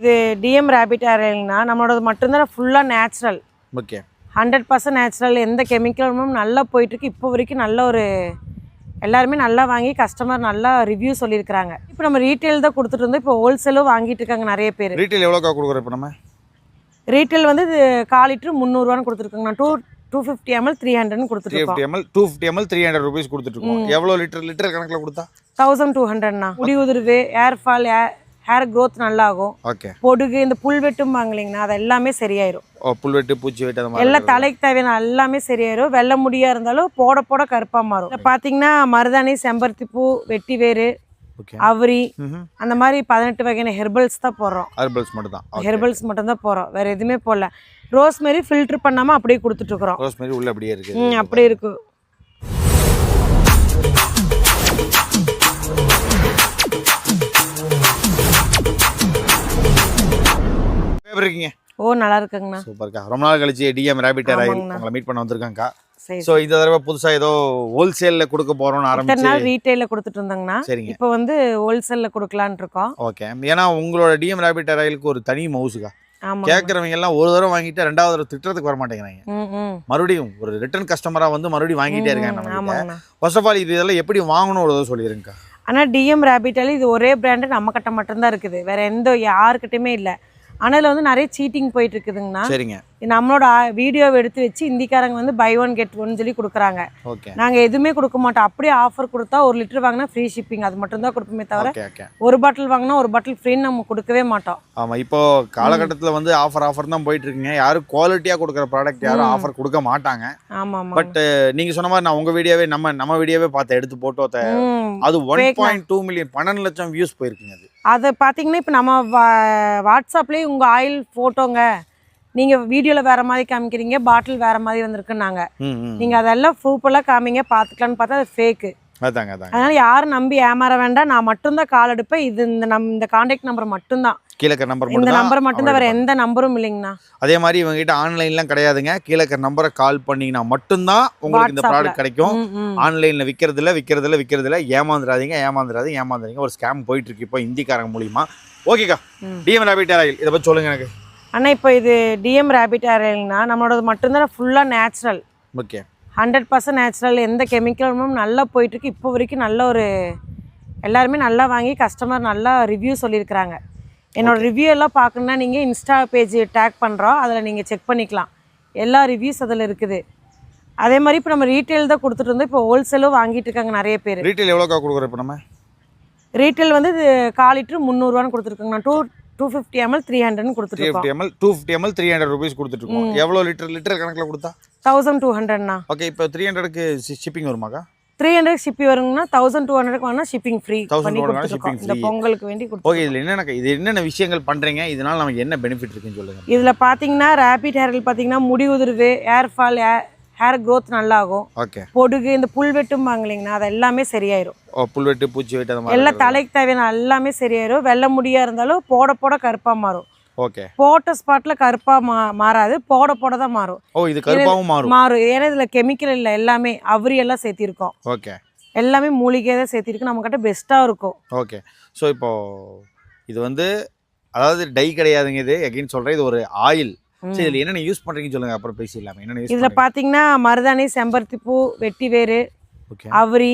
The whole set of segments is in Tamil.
இது டிஎம் ரேபிட் ஆயில்னா நம்மளோடது மட்டும்தான் ஃபுல்லாக natural okay hundred percent natural எந்த கெமிக்கலும் நல்லா போயிட்டுருக்கு. இப்போ வரைக்கும் நல்ல ஒரு எல்லாருமே நல்லா வாங்கி கஸ்டமர் நல்லா ரிவ்யூ சொல்லியிருக்கிறாங்க. இப்போ நம்ம ரீட்டைல் தான் கொடுத்துட்டு இருந்தோம். இப்போ ஹோல்சேலும் வாங்கிட்டு இருக்காங்க நிறைய பேர். ரீட்டைல் எவ்வளோக்கா கொடுக்குறோம் இப்போ நம்ம? ரீட்டைல் வந்து இது கால் லிட்டர் முந்நூறுவான்னு கொடுத்துருக்காங்க. Two two fifty ML three ஹண்ட்ரட்னு three கொடுத்துருக்கோம். Fifty ML two fifty ML three hundred rupees கொடுத்துட்ருக்கோம் எவ்வளோ லிட்டர் லிட்டர் கணக்கில் கொடுத்தா? தௌசண்ட் டூ ஹண்ட்ரட்ண்ணா முடி உதிர்வு ஹேர் ஃபால் ஹேர் க்ரோத் நல்லா ஆகும் ஓகே பொடுகு இந்த புல் வெட்டும் இல்லைங்கண்ணா அது எல்லாமே சரியாயிரும். புல்வெட்டு பூச்சி வெட்டு அந்த எல்லாம் தலைக்கு தேவையான எல்லாமே சரியாயிரும். வெள்ளை முடியா இருந்தாலும் போட போட கருப்பா மாறும். இதுல பாத்தீங்கன்னா மருதாணி செம்பருத்தி பூ வெட்டி வேறு அவரி அந்த மாதிரி பதினெட்டு வகையான ஹெர்பல்ஸ் தான் போடுறோம். ஹெர்பல்ஸ் மட்டும் தான் ஹெர்பல்ஸ் மட்டும் தான் போறோம் வேற எதுவுமே போடல. ரோஸ்மெரி ஃபில்டர் பண்ணாம அப்படியே கொடுத்துட்டு இருக்கிறோம். ரோஸ் மாதிரி உள்ள அப்படியே இருக்குது ம் அப்படி இருக்கு. எப்படி இருக்கீங்க ஓ நல்லா இருக்குங்கண்ணா சூப்பர்க்கா. ரொம்ப நாள் கழிச்சு டிஎம் ரேபிட் ஆமாங்கண்ணா. உங்களை மீட் பண்ண வந்திருக்காங்கக்கா. ஸோ இந்த தடவை புதுசா ஏதோ ஹோல்சேல்ல கொடுக்க போறோம்னு இத்தனை ஆரம்பிச்சு நாள் ரீட்டைல கொடுத்துட்டு இருந்தாங்கண்ணா. சரிங்க. இப்போ வந்து ஹோல்சேல்ல கொடுக்கலான்னு இருக்கோம். ஓகே ஏன்னா உங்களோட டிஎம் ரேபிட் ஆயிலுக்கு ஒரு தனி மவுசுக்கா. ஆமா கேட்குறவங்க எல்லாம் ஒரு தடவை வாங்கிட்டு ரெண்டாவது தடவை திட்டுறதுக்கு வர மாட்டேங்கிறாங்க. மறுபடியும் ஒரு ரிட்டர்ன் கஸ்டமரா வந்து மறுபடியும் வாங்கிட்டே இருக்காங்க நம்ம ஃபர்ஸ்ட் ஆஃப் ஆல் இது இதெல்லாம் எப்படி வாங்கணும் ஒரு தடவை சொல்லிடுங்கக்கா ஆனால் டிஎம் ரேபிட்டால இது ஒரே பிராண்டு நம்ம கிட்ட மட்டும்தான் இருக்குது. வேற எந்த யாருக்கிட்டையுமே இல்லை. ஆனால் இதில் வந்து நிறைய சீட்டிங் போயிட்டு இருக்குதுங்கண்ணா. சரிங்க. நம்மளோட வீடியோவை எடுத்து வச்சு இந்திக்காரங்க வந்து பை ஒன் கெட் ஒன் சொல்லி கொடுக்குறாங்க. ஓகே நாங்கள் எதுவுமே கொடுக்க மாட்டோம். அப்படியே ஆஃபர் கொடுத்தா ஒரு லிட்டர் வாங்கினா ஃப்ரீ ஷிப்பிங் அது மட்டும் தான் கொடுப்போமே தவிர ஒரு பாட்டில் வாங்கினா ஒரு பாட்டில் ஃப்ரீன்னு நம்ம கொடுக்கவே மாட்டோம். ஆமா இப்போ காலகட்டத்துல வந்து ஆஃபர் ஆஃபர் தான் போயிட்டு இருக்குங்க யாரும் குவாலிட்டியா கொடுக்குற ப்ராடக்ட் யாரும் ஆஃபர் கொடுக்க மாட்டாங்க. ஆமாம். ஆமாம் பட் நீங்க சொன்ன மாதிரி நான் உங்க வீடியோவே நம்ம நம்ம வீடியோவே பார்த்து எடுத்து போட்டோ அது ஒன் பாயிண்ட் டூ மில்லியன் பன்னெண்டு லட்சம் வியூஸ் போயிருக்குங்க அது. அதை பார்த்தீங்கன்னா இப்போ நம்ம வாட்ஸ்அப்லேயே உங்கள் ஆயில் ஃபோட்டோங்க நீங்கள் வீடியோவில் வேறு மாதிரி காமிக்கிறீங்க பாட்டில் வேறு மாதிரி வந்திருக்குன்னாங்க. நீங்கள் அதெல்லாம் ப்ரூஃபெல்லாம் காமிங்க பார்த்துக்கலான்னு பார்த்தா அது ஃபேக்கு அதனால் யாரும் நம்பி ஏமாற வேண்டாம் நான் மட்டும்தான் கால் எடுப்பேன். இது இந்த நம் இந்த காண்டாக்ட் நம்பர் மட்டும்தான். கீழே இருக்கிற நம்பர் இந்த மட்டும் நம்பர் மட்டும்தான் வேறு எந்த நம்பரும் இல்லைங்கண்ணா. அதே மாதிரி இவங்க கிட்ட ஆன்லைன்லாம் கிடையாதுங்க. கீழே இருக்கிற நம்பரை கால் பண்ணீங்கன்னா மட்டும்தான் உங்களுக்கு இந்த. ப்ராடக்ட் கிடைக்கும். ஆன்லைன்ல விற்கிறதுல விற்கிறதுல விற்கிறதுல ஏமாந்துடாதீங்க ஏமாந்துடாதீங்க ஏமாந்துறீங்க ஒரு ஸ்கேம் போயிட்டு இருக்கு இப்போ இந்திக்காரங்க மூலியமா. ஓகேக்கா. டிஎம் ரேபிட் இதை பற்றி சொல்லுங்க எனக்கு. ஆனால் இப்போ இது டிஎம் ரேபிட் ஆயில்னா நம்மளோடது மட்டும்தான் ஃபுல்லாக natural okay. Hundred percent natural எந்த கெமிக்கலும் நல்லா போயிட்டுருக்கு. இப்போ வரைக்கும் நல்ல ஒரு எல்லாருமே நல்லா வாங்கி கஸ்டமர் நல்லா ரிவ்யூ சொல்லியிருக்கிறாங்க. என்னோட ரிவ்யூ எல்லாம் பார்க்கணுன்னா நீங்கள் இன்ஸ்டா பேஜ் டேக் பண்ணுறோம் அதில் நீங்கள் செக் பண்ணிக்கலாம். எல்லா ரிவ்யூஸ் அதில் இருக்குது. அதே மாதிரி இப்போ நம்ம ரீட்டைல் தான் கொடுத்துட்டு இருந்தோம் இப்போ ஹோல்சேலும் வாங்கிட்டு இருக்காங்க நிறைய பேர். ரீட்டைல் எவ்வளோக்கா கொடுக்குறோம் இப்போ நம்ம? ரீட்டைல் வந்து இது கால் லிட்டர் முந்நூறுவான்னு கொடுத்துருக்காங்க two two fifty ML three ஹண்ட்ரட்னு three கொடுத்துருக்கோம் fifty ML two fifty ML three hundred rupees கொடுத்துட்ருக்கோம் எவ்வளோ லிட்டர் லிட்டர் கணக்கில் கொடுத்தா? தௌசண்ட் டூ ஹண்ட்ரட்ண்ணா ஓகே இப்போ த்ரீ ஹண்ட்ரடுக்கு ஷிப்பிங் வருமாக்கா? த்ரீ ஹண்ட்ரட் ஷிப்பி வருங்கன்னா தௌசண்ட் டூ ஹண்ட்ரட் வாங்கினா ஷிப்பிங் ஃப்ரீ 1200 பண்ணி கொடுத்துருக்கோம் இந்த. பொங்கலுக்கு வேண்டி ஓகே கொடுத்துருக்கோம் இதில் என்னென்ன இது என்னென்ன விஷயங்கள் பண்ணுறீங்க இதனால நமக்கு என்ன பெனிஃபிட் இருக்குன்னு சொல்லுங்க. இதில் பார்த்தீங்கன்னா ரேபிட் ஹேரில் பார்த்தீங்கன்னா முடி உதிர்வு ஹேர் ஃபால் ஹேர் க்ரோத் நல்லா ஆகும் ஓகே பொடுகு இந்த புல் வெட்டும் இல்லைங்கண்ணா அது எல்லாமே சரியாயிரும். புல்வெட்டு பூச்சி வெட்டு எல்லாம் தலைக்கு தேவையான எல்லாமே சரியாயிரும். வெள்ளை முடியா இருந்தாலும் போட போட கருப்பா மாறும். ஓகே போட்ட ஸ்பாட்ல கருப்பா மா மாறாது. போட போட தான் மாறும். ஓ இது கருப்பாகவும் மாறும். மாறும். ஏன்னா இதில் கெமிக்கல் இல்லை எல்லாமே. அவரி எல்லாம் சேர்த்திருக்கோம். ஓகே எல்லாமே மூலிகை தான் சேர்த்திருக்கு. நம்ம கிட்ட பெஸ்ட்டாக இருக்கும். ஓகே ஸோ இப்போ இது வந்து அதாவது டை கிடையாதுங்க இது. எகைன் சொல்கிறேன் இது ஒரு ஆயில் சரி இதில் என்னென்ன யூஸ் பண்ணுறீங்கன்னு சொல்லுங்க. அப்புறம் பேசிடலாமே. என்னென்ன யூஸ் இதில் பார்த்தீங்கன்னா மருதாணி செம்பருத்தி பூ வெட்டி வேறு ஓகே. அவரி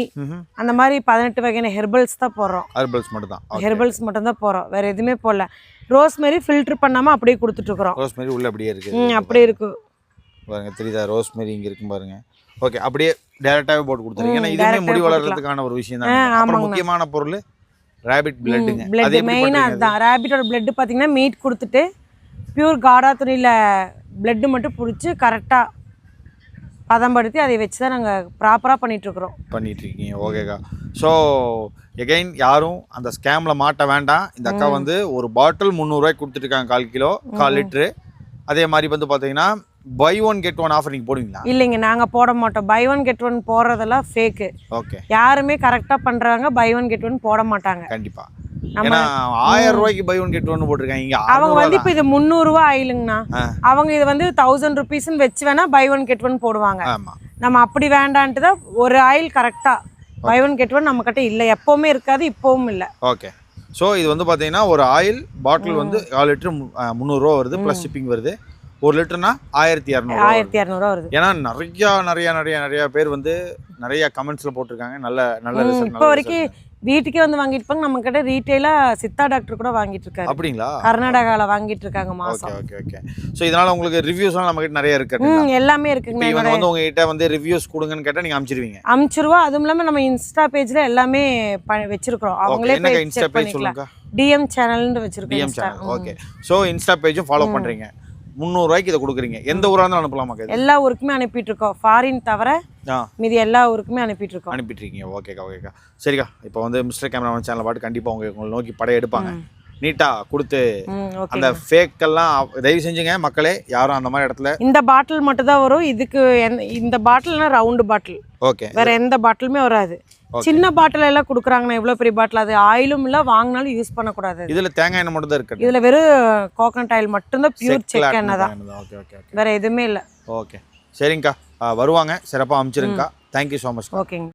அந்த மாதிரி பதினெட்டு வகையான ஹெர்பல்ஸ் தான் போடுறோம். ஹெர்பல்ஸ் மட்டும் தான் ஹெர்பல்ஸ் மட்டும் தான் போடுறோம். வேற எதுவுமே போடல. ரோஸ்மெரி ஃபில்டர் பண்ணாமல் அப்படியே கொடுத்துட்ருக்குறோம் ரோஸ் மாரி உள்ள அப்படியே இருக்குது ம் அப்படியே இருக்கு. பாருங்க தெரியுதா? ரோஸ் மாரி இங்கே இருக்கும் பாருங்க. ஓகே அப்படியே டேரெக்டாகவே போட்டு கொடுத்துருங்க. ஏன்னா ஆவே முடி. வளர்றதுக்கான ஒரு விஷயம் தான். அப்புறம். முக்கியமான பொருள் ரேபிட் பிளட்டுங்க பிளட் பண்ணுறீங்க அதுதான் ரேபிட்டோட பிளட் பார்த்தீங்கன்னா மீட் கொடுத்துட்டு பியூர் காடா துணியில் பிளட்டு மட்டும் பிடிச்சி கரெக்டாக பதம்படுத்தி அதை வச்சு தான் நாங்கள் ப்ராப்பராக பண்ணிகிட்ருக்குறோம் பண்ணிட்டு இருக்கீங்க ஓகேக்கா ஸோ எகைன் யாரும் அந்த ஸ்கேமில் மாட்ட வேண்டாம். இந்த அக்கா வந்து ஒரு பாட்டில் முந்நூறுரூவாய்க்கு கொடுத்துட்ருக்காங்க கால் கிலோ கால் லிட்ரு அதே மாதிரி வந்து பார்த்தீங்கன்னா buy one get one offer நீங்கள் போடுவீங்களா? இல்லைங்க நாங்கள் போட மாட்டோம். பை ஒன் கெட் ஒன் போடுறதெல்லாம் ஃபேக்கு ஓகே யாருமே கரெக்டாக பண்ணுறாங்க பை ஒன் கெட் ஒன் போட மாட்டாங்க. கண்டிப்பா. நம்ம ஏன்னா ஆயிரம் ரூபாய்க்கு பை ஒன் கெட் ஒன் போட்டிருக்காங்க. அவங்க வந்து இப்போ இது முந்நூறுரூவா ஆயிலுங்கண்ணா. ஆ. அவங்க இது வந்து தௌசண்ட் ருபீஸ்ன்னு வச்சு வேணா பை ஒன் கெட் ஒன் போடுவாங்க. நம்ம அப்படி வேண்டான்ட்டு தான் ஒரு ஆயில் கரெக்டாக பை ஒன் கெட் ஒன் நம்மக்கிட்ட இல்லை. எப்போவுமே இருக்காது இப்போவும் இல்லை. ஓகே. ஸோ இது வந்து பார்த்தீங்கன்னா ஒரு ஆயில் பாட்டில் வந்து கால் லிட்டர் முந்நூறுரூவா வருது ப்ளஸ் ஷிப்பிங் வருது. ஒரு லிட்டர்னா ஆயிரத்தி இரநூறுவா ஆயிரத்தி இரநூறுவா வருது. ஏன்னா நிறையா நிறையா நிறையா நிறையா பேர் வந்து நிறைய கமெண்ட்ஸில் போட்டிருக்காங்க. நல்ல நல்ல இப்போ வரைக்கும் வீட்டுக்கே வந்து வாங்கிட்டு இருப்பாங்க நம்ம கிட்ட ரீட்டெயிலா சித்தா டாக்டர் கூட வாங்கிட்டு இருக்காரு அப்படிங்களா? கர்நாடகால வாங்கிட்டு இருக்காங்க மாசம். ஓகே ஓகே ஸோ இதனால உங்களுக்கு ரிவ்யூஸ்லாம் நம்ம கிட்ட நிறைய இருக்கு ம் எல்லாமே இருக்குங்க. இவங்க வந்து உங்ககிட்ட வந்து ரிவ்யூஸ் கொடுங்கன்னு கேட்டால் நீங்கள் அனுப்பிச்சிருவீங்க அமிச்சிருவா அதுவும் இல்லாம நம்ம இன்ஸ்டா பேஜ்ல எல்லாமே ஓகே அவங்களே இன்ஸ்டா செக் பேஜ் சொல்லுங்க? டிஎம் சேனல்னு வச்சிருக்கோம் DM channel okay so insta பேஜும் follow பண்ணுறீங்க முந்நூறுரூவாய்க்கு இதை கொடுக்குறீங்க. எந்த ஊராக இருந்தாலும் அனுப்பலாமா எல்லா ஊருக்குமே அனுப்பிட்டு இருக்கோம் ஃபாரின் தவிர மீதி எல்லா ஊருக்குமே அனுப்பிட்டு இருக்கோம் அனுப்பிட்டுருக்கீங்க ஓகேக்கா ஓகேக்கா சரிக்கா இப்போ வந்து மிஸ்டர் கேமராமேன் சேனல் பாட்டு கண்டிப்பாக உங்க உங்களை நோக்கி படம் எடுப்பாங்க. நீட்டாக கொடுத்து அந்த ஃபேக்கெல்லாம் தயவு செஞ்சுங்க மக்களே. யாரும் அந்த மாதிரி இடத்துல இந்த பாட்டில் மட்டும் தான் வரும். இதுக்கு இந்த பாட்டில்னா ரவுண்டு பாட்டில் ஓகே வேற எந்த பாட்டிலுமே வராது. சின்ன பாட்டில் எல்லாம் கொடுக்குறாங்கண்ணா இவ்வளோ பெரிய பாட்டில். அது ஆயிலும் இல்லை வாங்கினாலும் யூஸ் பண்ணக்கூடாது. இதில் தேங்காய் எண்ணெய் மட்டும் தான் இருக்கு. இதுல வெறும் கோகனட் ஆயில் மட்டும்தான் பியூர் செக் எண்ணெய் தான் ஓகே ஓகே ஓகே வேற எதுவுமே இல்லை. ஓகே சரிங்கக்கா. வருவாங்க. சிறப்பாக அனுப்பிச்சிருங்கக்கா தேங்க்யூ ஸோ மச் ஓகேங்க